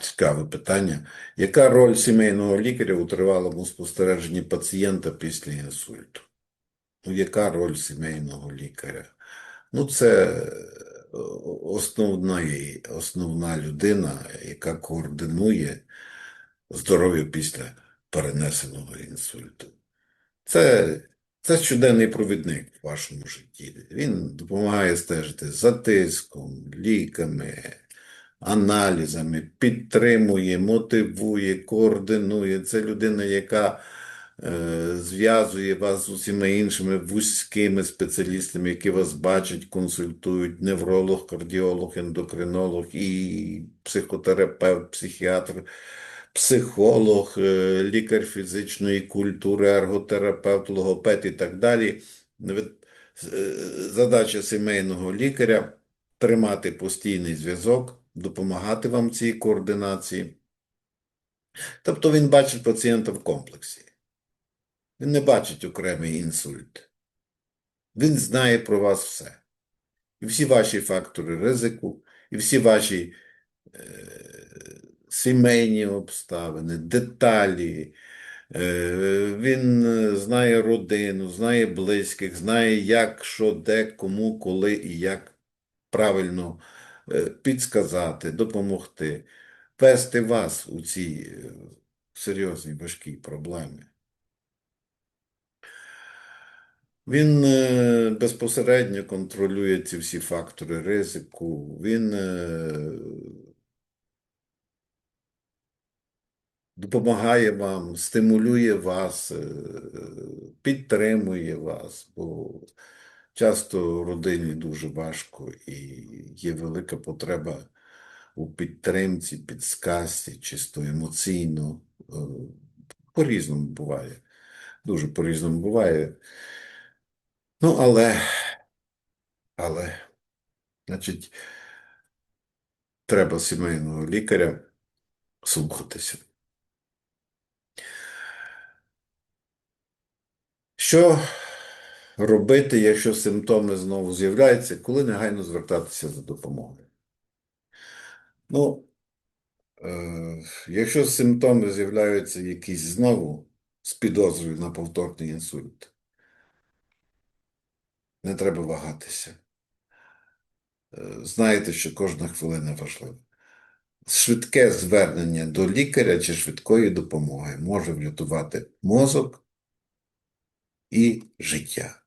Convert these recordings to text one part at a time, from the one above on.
Цікаве питання. Яка роль сімейного лікаря у тривалому спостереженні пацієнта після інсульту? Ну, яка роль сімейного лікаря? Ну, це е, основна, основна людина, яка координує здоров'я після перенесеного інсульту. Це, це щоденний провідник в вашому житті. Він допомагає стежити за тиском, ліками, аналізами, підтримує, мотивує, координує. Це людина, яка е, зв'язує вас з усіма іншими вузькими спеціалістами, які вас бачать, консультують, невролог, кардіолог, ендокринолог і психотерапевт, психіатр, психолог, е, лікар фізичної культури, ерготерапевт, логопед і так далі. Е, Задача сімейного лікаря тримати постійний зв'язок, допомагати вам цій координації. Тобто він бачить пацієнта в комплексі. Він не бачить окремий інсульт. Він знає про вас все. І всі ваші фактори ризику, і всі ваші е, сімейні обставини, деталі. Е, він е, знає родину, знає близьких, знає, як, що, де, кому, коли і як правильно підсказати, допомогти, вести вас у ці е, серйозні важкі проблеми. Він е, безпосередньо контролює ці всі фактори ризику. Він е, допомагає вам, стимулює вас, е, підтримує вас, бо часто родині дуже важко і є велика потреба у підтримці, підсказці, чисто емоційно. Е, По-різному буває. Дуже по-різному буває. Ну, але, але, значить, треба сімейного лікаря слухатися. Що робити, якщо симптоми знову з'являються, коли негайно звертатися за допомогою? Ну, е, якщо симптоми з'являються якісь знову з підозрою на повторний інсульт, не треба вагатися. Е, Знаєте, що кожна хвилина важлива. Швидке звернення до лікаря чи швидкої допомоги може врятувати мозок і життя.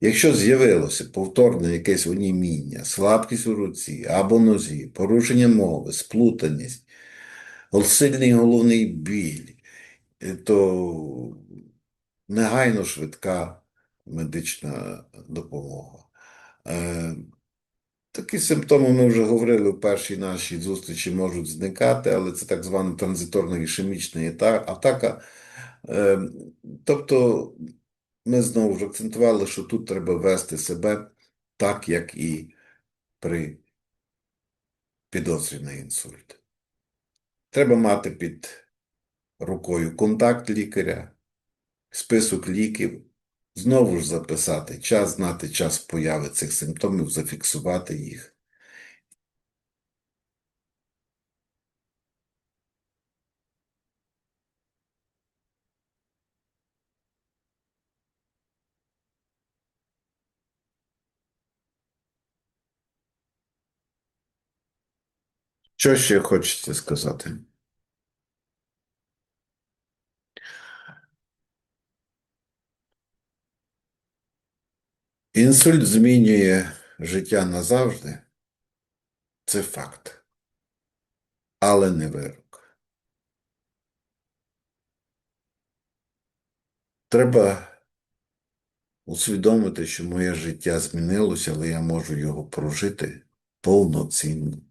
Якщо з'явилося повторне якесь оніміння, слабкість у руці або нозі, порушення мови, сплутаність, сильний головний біль, е, то негайно швидка медична допомога. Е, Такі симптоми ми вже говорили в першій нашій зустрічі можуть зникати, але це так звана транзиторна ішемічна атака. Е, Тобто ми знову ж акцентували, що тут треба вести себе так, як і при підозрі на інсульт. Треба мати під рукою контакт лікаря, список ліків, знову ж записати час, знати час появи цих симптомів, зафіксувати їх. Що ще хочеться сказати? Інсульт змінює життя назавжди. Це факт. Але не вирок. Треба усвідомити, що моє життя змінилося, але я можу його прожити повноцінно.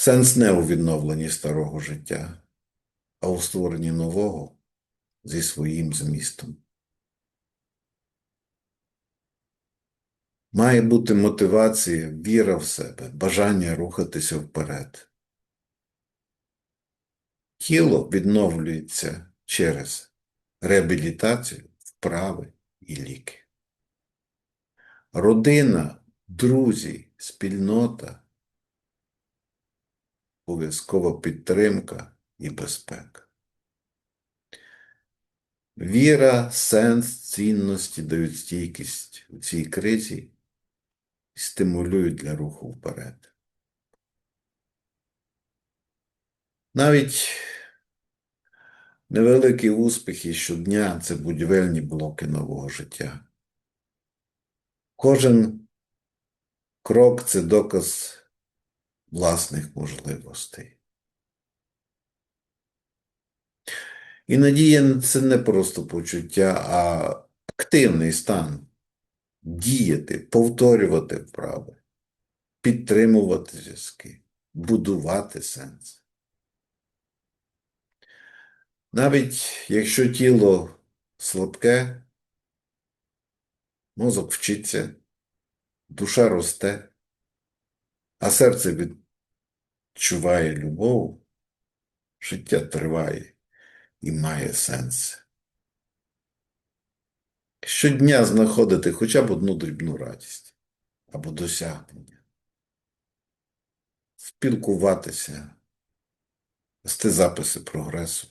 Сенс не у відновленні старого життя, а у створенні нового зі своїм змістом. Має бути мотивація, віра в себе, бажання рухатися вперед. Тіло відновлюється через реабілітацію, вправи і ліки. Родина, друзі, спільнота обов'язкова підтримка і безпека. Віра, сенс, цінності дають стійкість у цій кризі і стимулюють для руху вперед. Навіть невеликі успіхи щодня це будівельні блоки нового життя. Кожен крок це доказ власних можливостей. І надія це не просто почуття, а активний стан діяти, повторювати вправи, підтримувати зв'язки, будувати сенс. Навіть якщо тіло слабке, мозок вчиться, душа росте, а серце відчуває любов, життя триває і має сенс. Щодня знаходити хоча б одну дрібну радість або досягнення, спілкуватися, вести записи прогресу.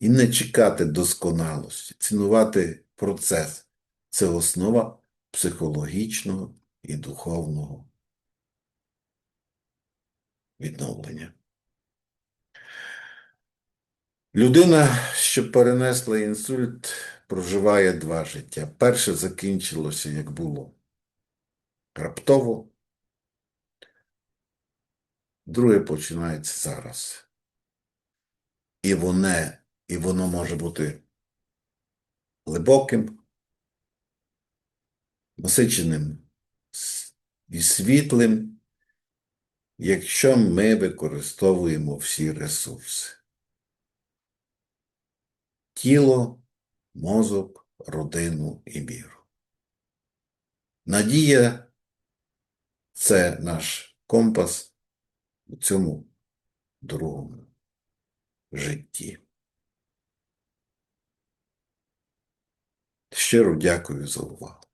І не чекати досконалості, цінувати процес. Це основа психологічного і духовного відновлення. Людина, що перенесла інсульт, проживає два життя. Перше закінчилося, як було раптово, друге починається зараз. І воно, і воно може бути глибоким, насиченим і світлим, якщо ми використовуємо всі ресурси тіло, мозок, родину і віру. Надія це наш компас у цьому другому житті. Щиро дякую за увагу.